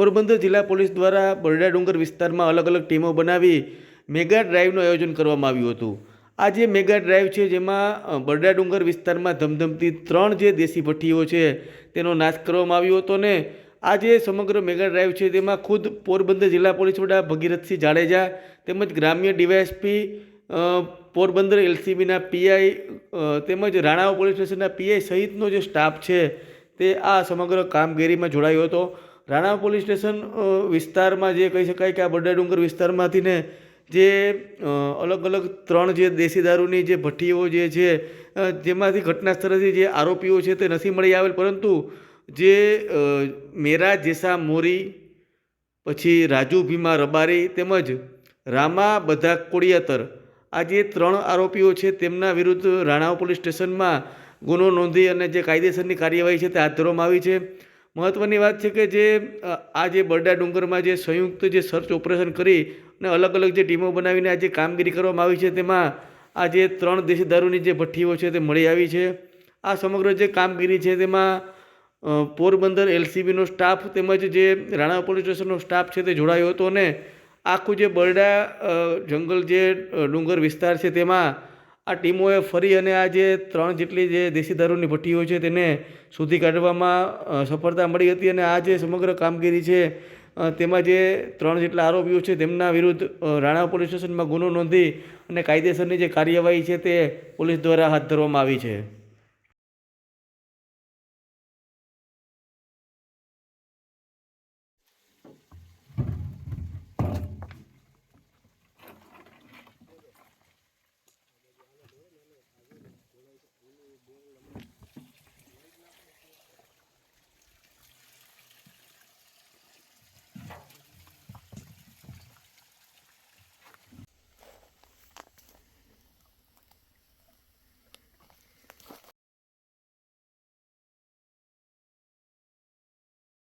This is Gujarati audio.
પોરબંદર જિલ્લા પોલીસ દ્વારા બરડા ડુંગર વિસ્તારમાં અલગ અલગ ટીમો બનાવી મેગા ડ્રાઈવનું આયોજન કરવામાં આવ્યું હતું. આ જે મેગા ડ્રાઈવ છે, જેમાં બરડા ડુંગર વિસ્તારમાં ધમધમતી ત્રણ જે દેશી ભઠ્ઠીઓ છે, તેનો નાશ કરવામાં આવ્યો હતો ને, આ જે સમગ્ર મેગા ડ્રાઈવ છે, તેમાં ખુદ પોરબંદર જિલ્લા પોલીસ વડા ભગીરથસિંહ જાડેજા તેમજ ગ્રામ્ય ડીવાયએસપી પોરબંદર એલસીબીના પીઆઈ તેમજ રાણાવ પોલીસ સ્ટેશનના પીઆઈ સહિતનો જે સ્ટાફ છે, તે આ સમગ્ર કામગીરીમાં જોડાયો હતો. રાણાવા પોલીસ સ્ટેશન વિસ્તારમાં જે કહી શકાય કે આ બરડા ડુંગર વિસ્તારમાંથી ને જે અલગ અલગ ત્રણ જે દેશી દારૂની જે ભઠ્ઠીઓ જે છે જેમાંથી ઘટના સ્થળેથી જે આરોપીઓ છે તે નથી મળી આવેલ. પરંતુ જે મેરા જેસા મોરી, પછી રાજુ ભીમા રબારી તેમજ રામા બધા કોડિયાતર, આ જે ત્રણ આરોપીઓ છે તેમના વિરુદ્ધ રાણાવ પોલીસ સ્ટેશનમાં ગુનો નોંધી અને જે કાયદેસરની કાર્યવાહી છે તે હાથ ધરવામાં આવી છે. મહત્ત્વની વાત છે કે જે આ જે બરડા ડુંગરમાં જે સંયુક્ત જે સર્ચ ઓપરેશન કરી અને અલગ અલગ જે ટીમો બનાવીને આ જે કામગીરી કરવામાં આવી છે, તેમાં આ જે ત્રણ દેશી દારૂની જે ભઠ્ઠીઓ છે તે મળી આવી છે. આ સમગ્ર જે કામગીરી છે તેમાં પોરબંદર એલસીબીનો સ્ટાફ તેમજ જે રાણા પોલીસ સ્ટેશનનો સ્ટાફ છે તે જોડાયો હતો અને આખું જે બરડા જંગલ જે ડુંગર વિસ્તાર છે તેમાં આ ટીમોએ ફરી અને આ જે ત્રણ જેટલી જે દેશી દારૂની ભઠ્ઠીઓ છે તેને શોધી કાઢવામાં સફળતા મળી હતી અને આ જે સમગ્ર કામગીરી છે તેમાં જે ત્રણ જેટલા આરોપીઓ છે તેમના વિરુદ્ધ રાણા પોલીસ સ્ટેશનમાં ગુનો નોંધી અને કાયદેસરની જે કાર્યવાહી છે તે પોલીસ દ્વારા હાથ ધરવામાં આવી છે.